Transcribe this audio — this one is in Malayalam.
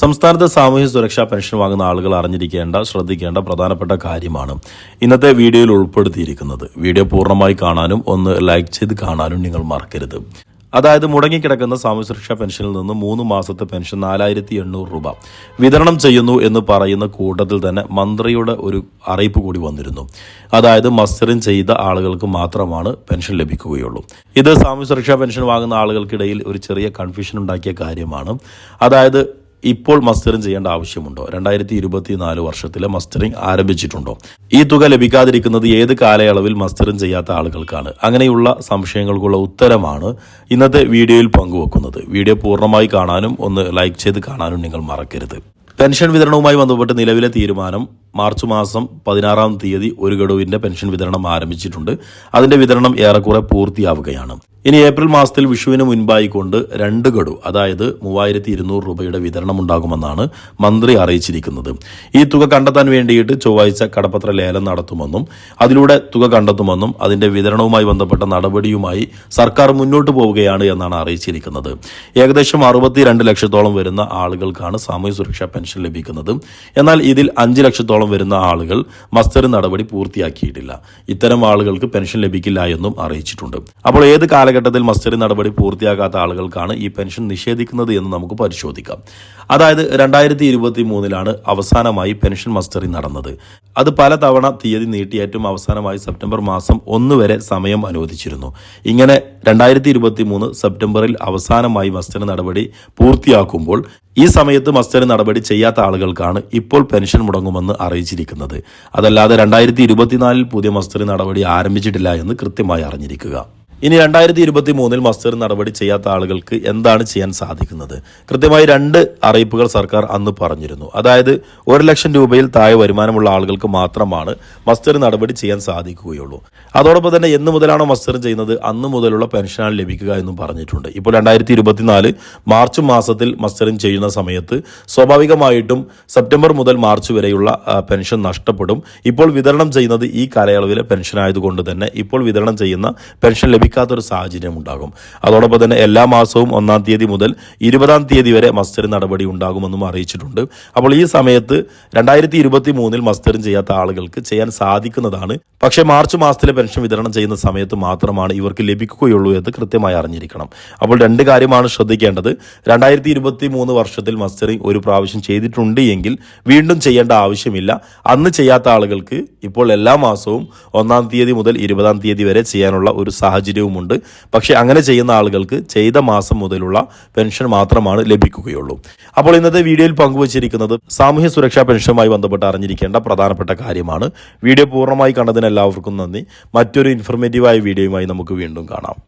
സംസ്ഥാനത്തെ സാമൂഹ്യ സുരക്ഷാ പെൻഷൻ വാങ്ങുന്ന ആളുകൾ അറിഞ്ഞിരിക്കേണ്ട ശ്രദ്ധിക്കേണ്ട പ്രധാനപ്പെട്ട കാര്യമാണ്. ഇന്നത്തെ വീഡിയോയിൽ ഉൾപ്പെടുത്തിയിരിക്കുന്നത്. വീഡിയോ പൂർണമായി കാണാനും ഒന്ന് ലൈക്ക് ചെയ്ത് കാണാനും നിങ്ങൾ മറക്കരുത്. അതായത് മുടങ്ങിക്കിടക്കുന്ന സാമൂഹ്യ സുരക്ഷാ പെൻഷനിൽ നിന്ന് മൂന്ന് മാസത്തെ പെൻഷൻ നാലായിരത്തി എണ്ണൂറ് രൂപ വിതരണം ചെയ്യുന്നു എന്ന് പറയുന്ന കൂട്ടത്തിൽ തന്നെ മന്ത്രിയുടെ ഒരു അറിയിപ്പ് കൂടി വന്നിരുന്നു. അതായത് മസ്റ്ററിൻ ചെയ്ത ആളുകൾക്ക് മാത്രമാണ് പെൻഷൻ ലഭിക്കുകയുള്ളൂ. ഇത് സാമൂഹ്യ സുരക്ഷാ പെൻഷൻ വാങ്ങുന്ന ആളുകൾക്കിടയിൽ ഒരു ചെറിയ കൺഫ്യൂഷൻ ഉണ്ടാക്കിയ കാര്യമാണ്. അതായത് ഇപ്പോൾ മസ്റ്ററിംഗ് ചെയ്യേണ്ട ആവശ്യമുണ്ടോ? രണ്ടായിരത്തി ഇരുപത്തിനാല് വർഷത്തിലെ മസ്റ്ററിംഗ് ആരംഭിച്ചിട്ടുണ്ടോ? ഈ തുക ലഭിക്കാതിരിക്കുന്നത് ഏത് കാലയളവിൽ മസ്റ്ററിംഗ് ചെയ്യാത്ത ആളുകൾക്കാണ്? അങ്ങനെയുള്ള സംശയങ്ങൾക്കുള്ള ഉത്തരമാണ് ഇന്നത്തെ വീഡിയോയിൽ പങ്കുവെക്കുന്നത്. വീഡിയോ പൂർണമായി കാണാനും ഒന്ന് ലൈക്ക് ചെയ്ത് കാണാനും നിങ്ങൾ മറക്കരുത്. പെൻഷൻ വിതരണവുമായി ബന്ധപ്പെട്ട് നിലവിലെ തീരുമാനം മാർച്ച് മാസം പതിനാറാം തീയതി ഒരു ഗഡുവിന്റെ പെൻഷൻ വിതരണം ആരംഭിച്ചിട്ടുണ്ട്. അതിന്റെ വിതരണം ഏറെക്കുറെ പൂർത്തിയാവുകയാണ്. ഇനി ഏപ്രിൽ മാസത്തിൽ വിഷുവിന് മുൻപായിക്കൊണ്ട് രണ്ട് ഗഡു അതായത് മൂവായിരത്തി ഇരുന്നൂറ് രൂപയുടെ വിതരണം ഉണ്ടാകുമെന്നാണ് മന്ത്രി അറിയിച്ചിരിക്കുന്നത്. ഈ തുക കണ്ടെത്താൻ വേണ്ടിയിട്ട് ചൊവ്വാഴ്ച കടപ്പത്ര ലേലം നടത്തുമെന്നും അതിലൂടെ തുക കണ്ടെത്തുമെന്നും അതിന്റെ വിതരണവുമായി ബന്ധപ്പെട്ട നടപടിയുമായി സർക്കാർ മുന്നോട്ട് പോവുകയാണ് എന്നാണ് അറിയിച്ചിരിക്കുന്നത്. ഏകദേശം അറുപത്തിരണ്ട് ലക്ഷത്തോളം വരുന്ന ആളുകൾക്കാണ് സാമൂഹ്യ സുരക്ഷാ പെൻഷൻ ലഭിക്കുന്നത്. എന്നാൽ ഇതിൽ അഞ്ച് ലക്ഷത്തോളം വരുന്ന ആളുകൾ മസ്റ്റർ നടപടി പൂർത്തിയാക്കിയിട്ടില്ല. ഇത്തരം ആളുകൾക്ക് പെൻഷൻ ലഭിക്കില്ല എന്നും അറിയിച്ചിട്ടുണ്ട്. അപ്പോൾ ഏത് കാലഘട്ടത്തിൽ മസ്റ്ററി നടപടി പൂർത്തിയാകാത്ത ആളുകൾക്കാണ് ഈ പെൻഷൻ നിഷേധിക്കുന്നത് എന്ന് നമുക്ക് പരിശോധിക്കാം. അതായത് രണ്ടായിരത്തി ഇരുപത്തി മൂന്നിലാണ് അവസാനമായി പെൻഷൻ മസ്റ്ററി നടന്നത്. അത് പല തവണ തീയതി നീട്ടി ഏറ്റവും അവസാനമായി സെപ്റ്റംബർ മാസം ഒന്ന് വരെ സമയം അനുവദിച്ചിരുന്നു. ഇങ്ങനെ രണ്ടായിരത്തി ഇരുപത്തി മൂന്ന് സെപ്റ്റംബറിൽ അവസാനമായി മസ്റ്ററി നടപടി പൂർത്തിയാക്കുമ്പോൾ ഈ സമയത്ത് മസ്റ്ററി നടപടി ചെയ്യാത്ത ആളുകൾക്കാണ് ഇപ്പോൾ പെൻഷൻ മുടങ്ങുമെന്ന് അറിയിച്ചിരിക്കുന്നത്. അതല്ലാതെ രണ്ടായിരത്തി ഇരുപത്തിനാലിൽ പുതിയ മസ്റ്ററി നടപടി ആരംഭിച്ചിട്ടില്ല എന്ന് കൃത്യമായി അറിഞ്ഞിരിക്കുക. ഇനി രണ്ടായിരത്തി ഇരുപത്തി മൂന്നിൽ മസ്റ്റർ നടപടി ചെയ്യാത്ത ആളുകൾക്ക് എന്താണ് ചെയ്യാൻ സാധിക്കുന്നത്? കൃത്യമായി രണ്ട് അറിയിപ്പുകൾ സർക്കാർ അന്ന് പറഞ്ഞിരുന്നു. അതായത് ഒരു ലക്ഷം രൂപയിൽ താഴെ വരുമാനമുള്ള ആളുകൾക്ക് മാത്രമാണ് മസ്റ്റർ നടപടി ചെയ്യാൻ സാധിക്കുകയുള്ളൂ. അതോടൊപ്പം തന്നെ എന്ന് മുതലാണോ മസ്റ്റർ ചെയ്യുന്നത് അന്ന് മുതലുള്ള പെൻഷനാണ് ലഭിക്കുക എന്നും പറഞ്ഞിട്ടുണ്ട്. ഇപ്പോൾ രണ്ടായിരത്തി ഇരുപത്തിനാല് മാർച്ച് മാസത്തിൽ മസ്റ്റർ ചെയ്യുന്ന സമയത്ത് സ്വാഭാവികമായിട്ടും സെപ്റ്റംബർ മുതൽ മാർച്ച് വരെയുള്ള പെൻഷൻ നഷ്ടപ്പെടും. ഇപ്പോൾ വിതരണം ചെയ്യുന്നത് ഈ കാലയളവിലെ പെൻഷൻ ആയതുകൊണ്ട് തന്നെ ഇപ്പോൾ വിതരണം ചെയ്യുന്ന പെൻഷൻ ലഭിക്കാത്തൊരു സാഹചര്യം ഉണ്ടാകും. അതോടൊപ്പം തന്നെ എല്ലാ മാസവും ഒന്നാം തീയതി മുതൽ ഇരുപതാം തീയതി വരെ മസ്റ്ററിംഗ് നടപടി ഉണ്ടാകുമെന്നും അറിയിച്ചിട്ടുണ്ട്. അപ്പോൾ ഈ സമയത്ത് രണ്ടായിരത്തി ഇരുപത്തി മൂന്നിൽ മസ്റ്ററിംഗ് ചെയ്യാത്ത ആളുകൾക്ക് ചെയ്യാൻ സാധിക്കുന്നതാണ്. പക്ഷേ മാർച്ച് മാസത്തിലെ പെൻഷൻ വിതരണം ചെയ്യുന്ന സമയത്ത് മാത്രമാണ് ഇവർക്ക് ലഭിക്കുകയുള്ളൂ എന്ന് കൃത്യമായി അറിഞ്ഞിരിക്കണം. അപ്പോൾ രണ്ട് കാര്യമാണ് ശ്രദ്ധിക്കേണ്ടത്. രണ്ടായിരത്തി ഇരുപത്തി മൂന്ന് വർഷത്തിൽ മസ്റ്ററിംഗ് ഒരു പ്രാവശ്യം ചെയ്തിട്ടുണ്ട് എങ്കിൽ വീണ്ടും ചെയ്യേണ്ട ആവശ്യമില്ല. അന്ന് ചെയ്യാത്ത ആളുകൾക്ക് ഇപ്പോൾ എല്ലാ മാസവും ഒന്നാം തീയതി മുതൽ ഇരുപതാം തീയതി വരെ ചെയ്യാനുള്ള ഒരു സാഹചര്യവുമുണ്ട് പക്ഷേ അങ്ങനെ ചെയ്യുന്ന ആളുകൾക്ക് ചെയ്ത മാസം മുതലുള്ള പെൻഷൻ മാത്രമാണ് ലഭിക്കുകയുള്ളൂ. അപ്പോൾ ഇന്നത്തെ വീഡിയോയിൽ പങ്കുവച്ചിരിക്കുന്നത് സാമൂഹ്യ സുരക്ഷാ പെൻഷനുമായി ബന്ധപ്പെട്ട് അറിഞ്ഞിരിക്കേണ്ട പ്രധാനപ്പെട്ട കാര്യമാണ്. വീഡിയോ പൂർണമായി കണ്ടതിന് എല്ലാവർക്കും നന്ദി. മറ്റൊരു ഇൻഫർമേറ്റീവായ വീഡിയോയുമായി നമുക്ക് വീണ്ടും കാണാം.